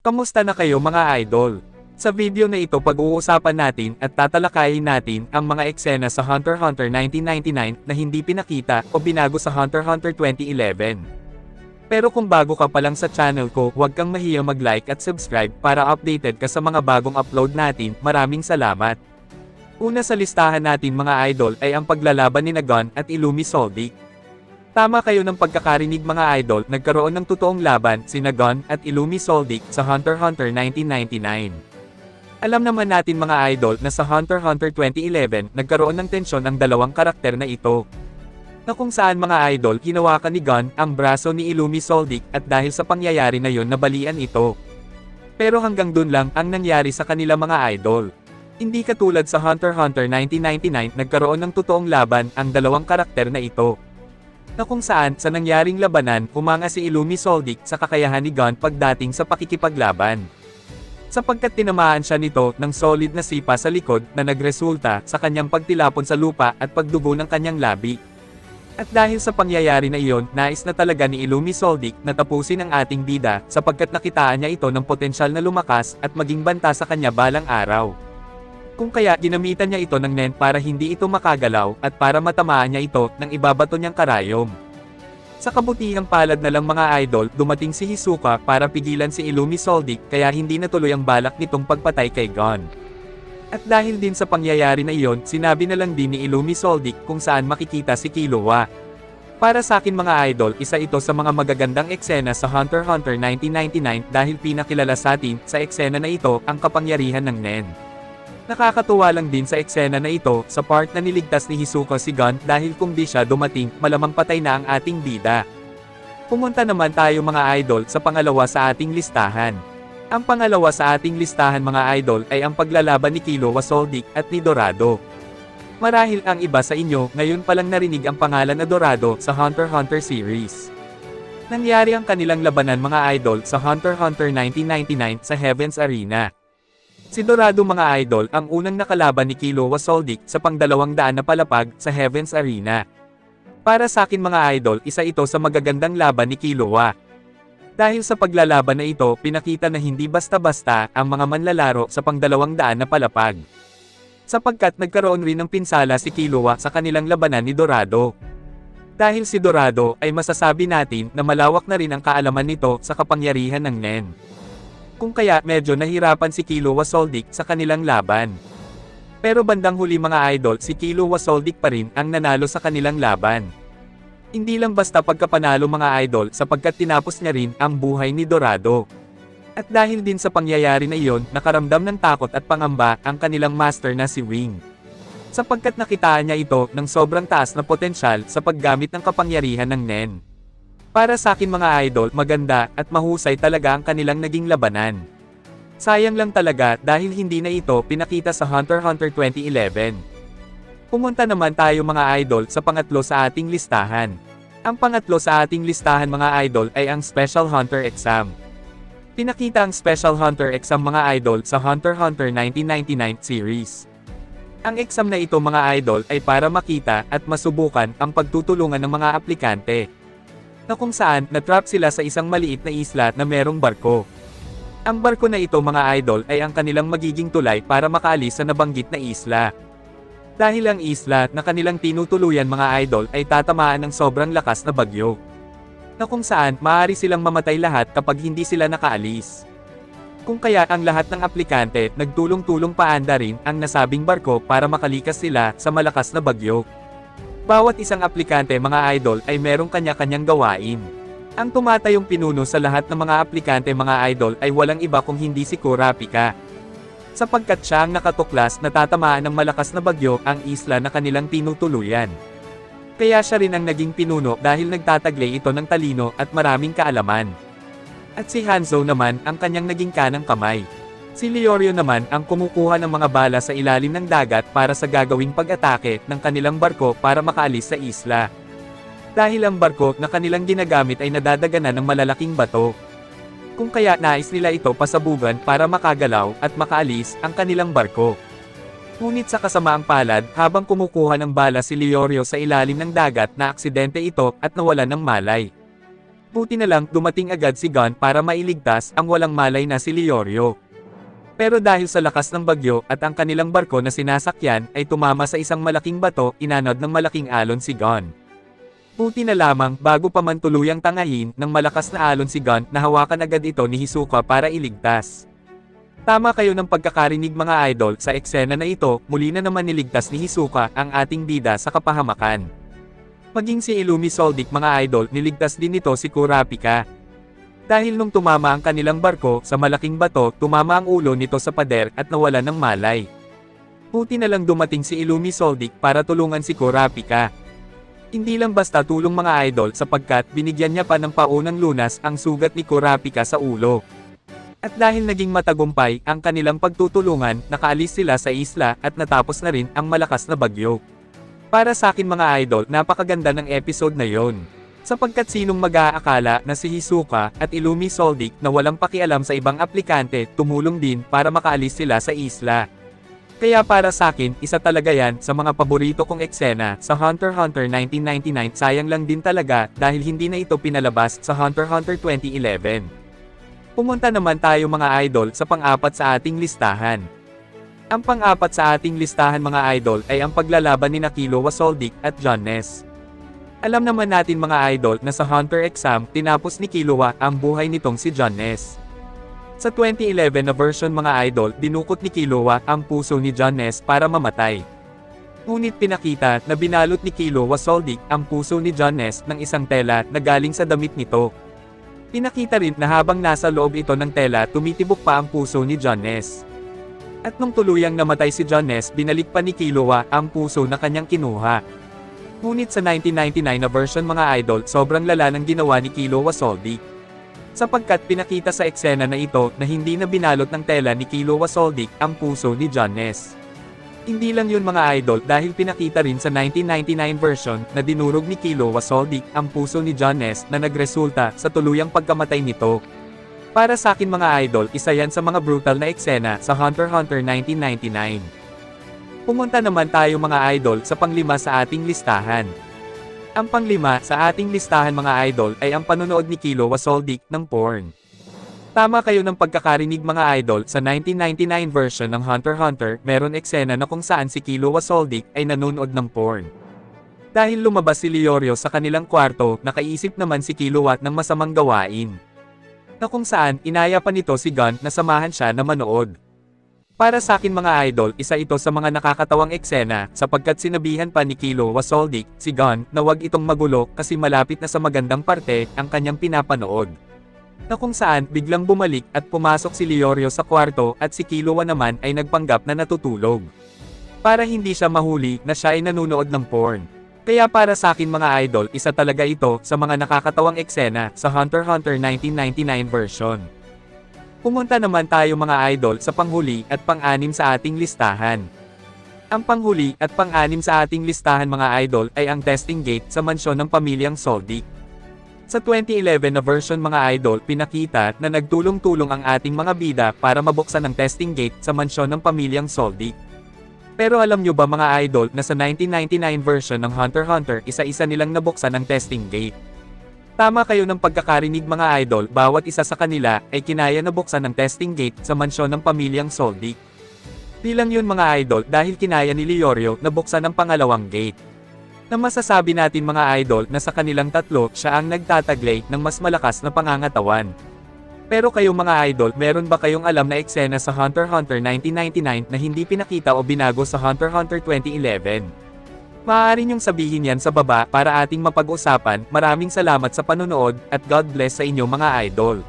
Kamusta na kayo mga idol? Sa video na ito pag-uusapan natin at tatalakayin natin ang mga eksena sa Hunter x Hunter 1999 na hindi pinakita o binago sa Hunter x Hunter 2011. Pero kung bago ka pa lang sa channel ko, huwag kang mahiya mag-like at subscribe para updated ka sa mga bagong upload natin. Maraming salamat. Una sa listahan natin mga idol ay ang paglalaban ni Nagon at Illumi Soldic. Tama kayo ng pagkakarinig mga idol, nagkaroon ng totoong laban si Nagon at Illumi Soldic sa Hunter Hunter 1999. Alam naman natin mga idol na sa Hunter Hunter 2011 nagkaroon ng tensyon ang dalawang karakter na ito. Na kung saan mga idol hinawakan ni Gon ang braso ni Illumi Soldic at dahil sa pangyayari na yon nabalian ito. Pero hanggang dun lang ang nangyari sa kanila mga idol. Hindi katulad sa Hunter Hunter 1999 nagkaroon ng totoong laban ang dalawang karakter na ito na kung saan sa nangyaring labanan humanga si Illumi Soldic sa kakayahan ni Gon pagdating sa pakikipaglaban. Sapagkat tinamaan siya nito ng solid na sipa sa likod na nagresulta sa kanyang pagtilapon sa lupa at pagdugo ng kanyang labi. At dahil sa pangyayari na iyon, nais na talaga ni Illumi Soldic na tapusin ang ating bida sapagkat nakitaan niya ito ng potensyal na lumakas at maging banta sa kanya balang araw. Kung kaya ginamitan niya ito ng Nen para hindi ito makagalaw at para matamaan niya ito ng ibabato niyang karayom. Sa kabutihang palad na lang mga idol, dumating si Hisoka para pigilan si Illumi Soldic kaya hindi natuloy ang balak nitong pagpatay kay Gon. At dahil din sa pangyayari na iyon, sinabi na lang din ni Illumi Soldic kung saan makikita si Killua. Para sa akin mga idol, isa ito sa mga magagandang eksena sa Hunter x Hunter 1999 dahil pinakilala sa atin sa eksena na ito ang kapangyarihan ng Nen. Nakakatuwa lang din sa eksena na ito, sa part na niligtas ni Hisoka si Gon dahil kung di siya dumating, malamang patay na ang ating bida. Pumunta naman tayo mga idol sa pangalawa sa ating listahan. Ang pangalawa sa ating listahan mga idol ay ang paglalaban ni Killua Soldic at ni Dorado. Marahil ang iba sa inyo ngayon palang narinig ang pangalan na Dorado sa Hunter x Hunter series. Nangyari ang kanilang labanan mga idol sa Hunter x Hunter 1999 sa Heaven's Arena. Si Dorado mga idol ang unang nakalaban ni Killua Soldic sa pangdalawang daan na palapag sa Heaven's Arena. Para sa akin mga idol, isa ito sa magagandang laban ni Killua. Dahil sa paglalaban na ito, pinakita na hindi basta-basta ang mga manlalaro sa pangdalawang daan na palapag. Sapagkat nagkaroon rin ng pinsala si Killua sa kanilang labanan ni Dorado. Dahil si Dorado ay masasabi natin na malawak na rin ang kaalaman nito sa kapangyarihan ng Nen kung kaya medyo nahirapan si Killua Soldic sa kanilang laban. Pero bandang huli mga idol si Killua Soldic pa rin ang nanalo sa kanilang laban. Hindi lang basta pagkapanalo mga idol sapagkat tinapos niya rin ang buhay ni Dorado. At dahil din sa pangyayari na iyon, nakaramdam ng takot at pangamba ang kanilang master na si Wing. Sapagkat nakitaan niya ito ng sobrang taas na potensyal sa paggamit ng kapangyarihan ng Nen. Para sa akin mga idol, maganda at mahusay talaga ang kanilang naging labanan. Sayang lang talaga dahil hindi na ito pinakita sa Hunter Hunter 2011. Pumunta naman tayo mga idol sa pangatlo sa ating listahan. Ang pangatlo sa ating listahan mga idol ay ang Special Hunter Exam. Pinakita ang Special Hunter Exam mga idol sa Hunter Hunter 1999 series. Ang exam na ito mga idol ay para makita at masubukan ang pagtutulungan ng mga aplikante na kung saan natrap sila sa isang maliit na isla na merong barko. Ang barko na ito mga idol ay ang kanilang magiging tulay para makaalis sa nabanggit na isla. Dahil ang isla na kanilang tinutuluyan mga idol ay tatamaan ng sobrang lakas na bagyo. Na kung saan maaari silang mamatay lahat kapag hindi sila nakaalis. Kung kaya ang lahat ng aplikante nagtulong-tulong paanda rin ang nasabing barko para makalikas sila sa malakas na bagyo. Bawat isang aplikante mga idol ay merong kanya-kanyang gawain. Ang tumatayong pinuno sa lahat ng mga aplikante mga idol ay walang iba kung hindi si Kurapika. Sapagkat siya ang nakatuklas na tatamaan ng malakas na bagyo ang isla na kanilang tinutuluyan. Kaya siya rin ang naging pinuno dahil nagtataglay ito ng talino at maraming kaalaman. At si Hanzo naman ang kanyang naging kanang kamay. Si Leorio naman ang kumukuha ng mga bala sa ilalim ng dagat para sa gagawing pag-atake ng kanilang barko para makaalis sa isla. Dahil ang barko na kanilang ginagamit ay nadadaganan ng malalaking bato. Kung kaya nais nila ito pasabugan para makagalaw at makaalis ang kanilang barko. Ngunit sa kasamaang palad, habang kumukuha ng bala si Leorio sa ilalim ng dagat na aksidente ito at nawalan ng malay. Buti na lang dumating agad si Gon para mailigtas ang walang malay na si Leorio. Pero dahil sa lakas ng bagyo at ang kanilang barko na sinasakyan ay tumama sa isang malaking bato, inanod ng malaking alon si Gon. Buti na lamang bago pa man tuluyang tangahin ng malakas na alon si Gon na hawakan agad ito ni Hisoka para iligtas. Tama kayo ng pagkakarinig mga idol sa eksena na ito, muli na naman niligtas ni Hisoka ang ating bida sa kapahamakan. Maging si Illumi Soldic mga idol niligtas din nito si Kurapika. Dahil nung tumama ang kanilang barko sa malaking bato, tumama ang ulo nito sa pader at nawala ng malay. Buti na lang dumating si Illumi Soldic para tulungan si Kurapika. Hindi lang basta tulong mga idol sapagkat binigyan niya pa ng paunang lunas ang sugat ni Kurapika sa ulo. At dahil naging matagumpay ang kanilang pagtutulungan, nakaalis sila sa isla at natapos na rin ang malakas na bagyo. Para sa akin mga idol, napakaganda ng episode na yon. Sapagkat sinong mag-aakala na si Hisoka at Illumi Soldic na walang pakialam sa ibang aplikante, tumulong din para makaalis sila sa isla. Kaya para sa akin, isa talaga yan sa mga paborito kong eksena sa Hunter x Hunter 1999 sayang lang din talaga dahil hindi na ito pinalabas sa Hunter x Hunter 2011. Pumunta naman tayo mga idol sa pang-apat sa ating listahan. Ang pang-apat sa ating listahan mga idol ay ang paglalaban ni Nakilo Wasoldik at John Ness. Alam naman natin mga idol na sa Hunter exam tinapos ni Killua ang buhay nitong si John Ness. Sa 2011 na version mga idol, dinukot ni Killua ang puso ni John Ness para mamatay. Ngunit pinakita na binalot ni Killua Soldic ang puso ni John Ness ng isang tela na galing sa damit nito. Pinakita rin na habang nasa loob ito ng tela tumitibok pa ang puso ni John Ness. At nung tuluyang namatay si John Ness, binalik pa ni Killua ang puso na kanyang kinuha. Ngunit sa 1999 na version mga idol, sobrang lala ng ginawa ni Killua Soldic. Sapagkat pinakita sa eksena na ito na hindi na binalot ng tela ni Killua Soldic ang puso ni John Ness. Hindi lang yun mga idol dahil pinakita rin sa 1999 version na dinurog ni Killua Soldic ang puso ni John Ness na nagresulta sa tuluyang pagkamatay nito. Para sa akin mga idol, isa yan sa mga brutal na eksena sa Hunter Hunter 1999. Pumunta naman tayo mga idol sa panglima sa ating listahan. Ang panglima sa ating listahan mga idol ay ang panonood ni Kilo Wasoldik ng porn. Tama kayo ng pagkakarinig mga idol, sa 1999 version ng Hunter Hunter, meron eksena na kung saan si Kilo Wasoldik ay nanonood ng porn. Dahil lumabas si Leorio sa kanilang kwarto, nakaisip naman si Kilowat ng masamang gawain na kung saan inaya pa nito si Gun na samahan siya na manood. Para sa akin mga idol, isa ito sa mga nakakatawang eksena, sapagkat sinabihan pa ni Kilo Wasoldik, si Gun, na wag itong magulo kasi malapit na sa magandang parte, ang kanyang pinapanood. Na kung saan, biglang bumalik at pumasok si Leorio sa kwarto at si Killua naman ay nagpanggap na natutulog. Para hindi siya mahuli na siya ay nanonood ng porn. Kaya para sa akin mga idol, isa talaga ito sa mga nakakatawang eksena sa Hunter x Hunter 1999 version. Pumunta naman tayo mga idol sa panghuli at pang-anim sa ating listahan. Ang panghuli at pang-anim sa ating listahan mga idol ay ang testing gate sa mansyon ng pamilyang Soldic. Sa 2011 na version mga idol, pinakita na nagtulong-tulong ang ating mga bida para mabuksan ang testing gate sa mansyon ng pamilyang Soldic. Pero alam nyo ba mga idol na sa 1999 version ng Hunter x Hunter isa-isa nilang nabuksan ang testing gate? Tama kayo ng pagkakarinig mga idol, bawat isa sa kanila ay kinaya na buksan ang testing gate sa mansyon ng pamilyang Soldic. Di lang yun mga idol dahil kinaya ni Leorio na buksan ang pangalawang gate. Na masasabi natin mga idol na sa kanilang tatlo siya ang nagtataglay ng mas malakas na pangangatawan. Pero kayo mga idol, meron ba kayong alam na eksena sa Hunter x Hunter 1999 na hindi pinakita o binago sa Hunter x Hunter 2011? Maaari niyong sabihin yan sa baba para ating mapag-usapan. Maraming salamat sa panonood at God bless sa inyo mga idol.